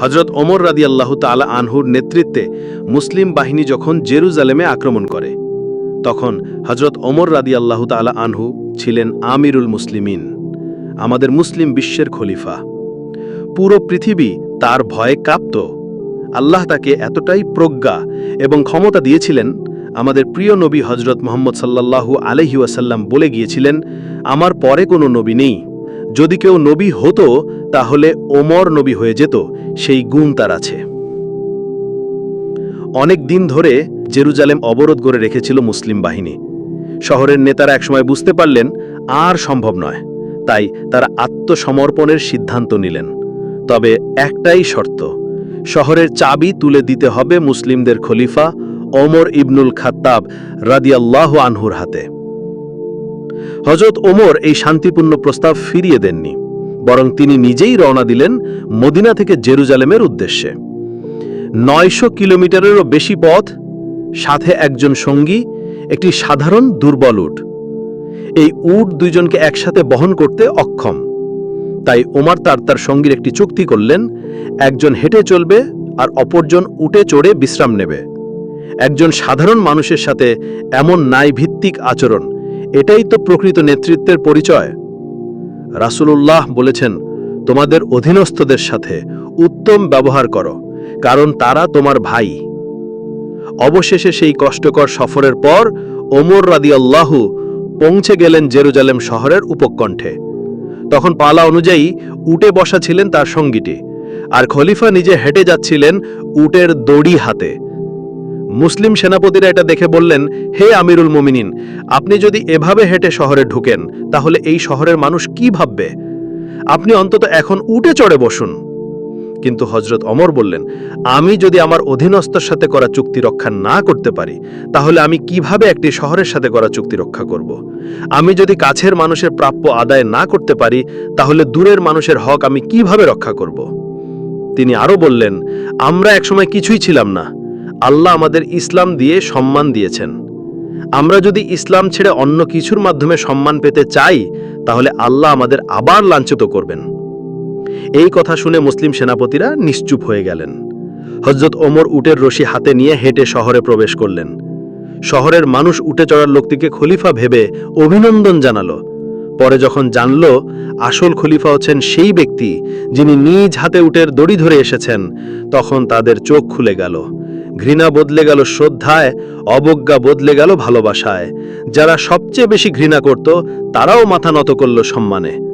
হজরত ওমর রাদি আল্লাহ তালা আনহুর নেতৃত্বে মুসলিম বাহিনী যখন জেরুজালেমে আক্রমণ করে, তখন হজরত ওমর রাদি আল্লাহ তালা আনহু ছিলেন আমিরুল মুসলিমিন, আমাদের মুসলিম বিশ্বের খলিফা। পুরো পৃথিবী তার ভয়ে কাঁপত। আল্লাহ তাকে এতটাই প্রজ্ঞা এবং ক্ষমতা দিয়েছিলেন, আমাদের প্রিয় নবী হজরত মোহাম্মদ সাল্লাল্লাহু আলহি ওয়াসাল্লাম বলে গিয়েছিলেন, আমার পরে কোনো নবী নেই। যদি কেউ নবী হতো তাহলে ওমর নবী হয়ে যেত, সেই গুণ তার আছে। অনেক দিন ধরে জেরুজালেম অবরোধ করে রেখেছিল মুসলিম বাহিনী। শহরের নেতারা একসময় বুঝতে পারলেন, আর সম্ভব নয়। তাই তারা আত্মসমর্পণের সিদ্ধান্ত নিলেন। তবে একটাই শর্ত, শহরের চাবি তুলে দিতে হবে মুসলিমদের খলিফা ওমর ইবনুল খাত্তাব রাদিয়াল্লাহ আনহুর হাতে। হজরত ওমর এই শান্তিপূর্ণ প্রস্তাব ফিরিয়ে দেননি। বরং তিনি নিজেই রওনা দিলেন মদিনা থেকে জেরুজালেমের উদ্দেশ্যে। নয়শো কিলোমিটারেরও বেশি পথ, সাথে একজন সঙ্গী, একটি সাধারণ দুর্বল উট। এই উট দুইজনকে একসাথে বহন করতে অক্ষম। তাই ওমার তার তার সঙ্গীর একটি চুক্তি করলেন, একজন হেঁটে চলবে আর অপরজন উটে চড়ে বিশ্রাম নেবে। একজন সাধারণ মানুষের সাথে এমন ন্যায়ভিত্তিক আচরণ, এটাই তো প্রকৃত নেতৃত্বের পরিচয়। রাসূলুল্লাহ বলেছেন, তোমাদের অধীনস্থদের সাথে উত্তম ব্যবহার করো, কারণ তারা তোমার ভাই। অবশেষে সেই কষ্টকর সফরের পর ওমর রাদিয়াল্লাহু পৌঁছে গেলেন জেরুজালেম শহরের উপকণ্ঠে। তখন পালা অনুযায়ী উটে বসা ছিলেন তার সঙ্গীটি, আর খলিফা নিজে হেঁটে যাচ্ছিলেন উটের দড়ি হাতে। মুসলিম সেনাপতিরা এটা দেখে বললেন, হে আমিরুল মুমিনিন, আপনি যদি এভাবে হেঁটে শহরে ঢুকেন, তাহলে এই শহরের মানুষ কি ভাববে? আপনি অন্তত এখন উটে চড়ে বসুন। কিন্তু হজরত অমর বললেন, আমি যদি আমার অধীনস্থর সাথে করা চুক্তি রক্ষা না করতে পারি, তাহলে আমি কীভাবে একটি শহরের সাথে করা চুক্তি রক্ষা করব? আমি যদি কাছের মানুষের প্রাপ্য আদায় না করতে পারি, তাহলে দূরের মানুষের হক আমি কীভাবে রক্ষা করব? তিনি আরও বললেন, আমরা একসময় কিছুই ছিলাম না। আল্লাহ আমাদের ইসলাম দিয়ে সম্মান দিয়েছেন। আমরা যদি ইসলাম ছেড়ে অন্য কিছুর মাধ্যমে সম্মান পেতে চাই, তাহলে আল্লাহ আমাদের আবার লাঞ্ছিত করবেন। এই কথা শুনে মুসলিম সেনাপতিরা নিশ্চুপ হয়ে গেলেন। হজরত ওমর উটের রশি হাতে নিয়ে হেঁটে শহরে প্রবেশ করলেন। শহরের মানুষ উঠে চড়ার লোকটিকে খলিফা ভেবে অভিনন্দন জানালো। পরে যখন জানল, আসল খলিফা হচ্ছেন সেই ব্যক্তি যিনি নিজ হাতে উটের দড়ি ধরে এসেছেন, তখন তাদের চোখ খুলে গেল। ঘৃণা বদলে গেল শ্রদ্ধায়, অবজ্ঞা বদলে গেল ভালোবাসায়। যারা সবচেয়ে বেশি ঘৃণা করত, তারাও মাথা নত করল সম্মানে।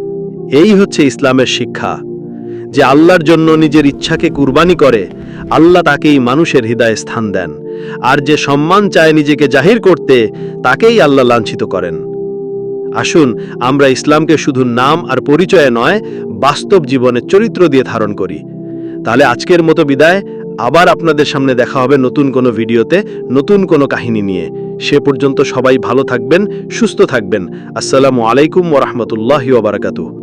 এই হচ্ছে ইসলামের শিক্ষা। যে আল্লাহর জন্য নিজের ইচ্ছাকে কুরবানি করে, আল্লাহ তাকেই মানুষের হৃদয়ে স্থান দেন। আর যে সম্মান চায় নিজেকে জাহির করতে, তাকেই আল্লাহ লাঞ্ছিত করেন। আসুন, আমরা ইসলামকে শুধু নাম আর পরিচয়ে নয়, বাস্তব জীবনের চরিত্র দিয়ে ধারণ করি। তাহলে আজকের মতো বিদায় আবার আপনাদের সামনে দেখা হবে নতুন কোনো ভিডিওতে, নতুন কোনো কাহিনী নিয়ে। সে পর্যন্ত সবাই ভালো থাকবেন, সুস্থ থাকবেন। আসসালামু আলাইকুম ওরহমতুল্লাহ ওবরাকাতু